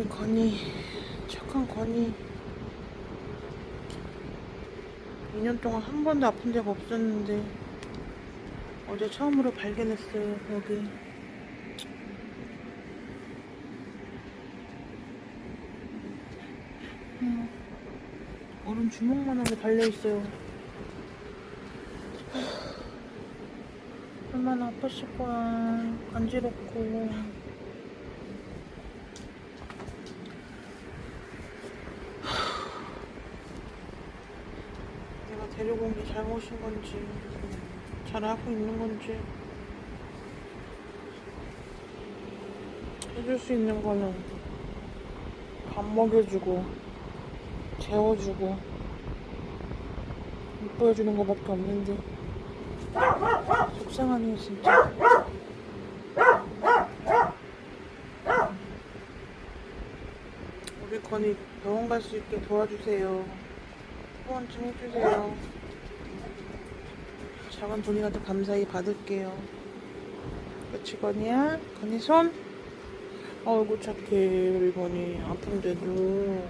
우리 건이 착한 건이 2년 동안 한 번도 아픈 데가 없었는데 어제 처음으로 발견했어요 여기. 음, 얼음 주먹만하게 달려있어요. 얼마나 아팠을 거야. 간지럽고 데리고 온 게 잘못인 건지 잘하고 있는 건지. 해줄 수 있는 거는 밥 먹여주고 재워주고 이뻐해주는 거밖에 없는데. 속상하네요 진짜. 우리 건이 병원 갈 수 있게 도와주세요. 후원 좀 해주세요 작은 돈이라도 감사히 받을게요 그치 건이야? 건이 손? 어이구 착해 우리 건이 아픈데도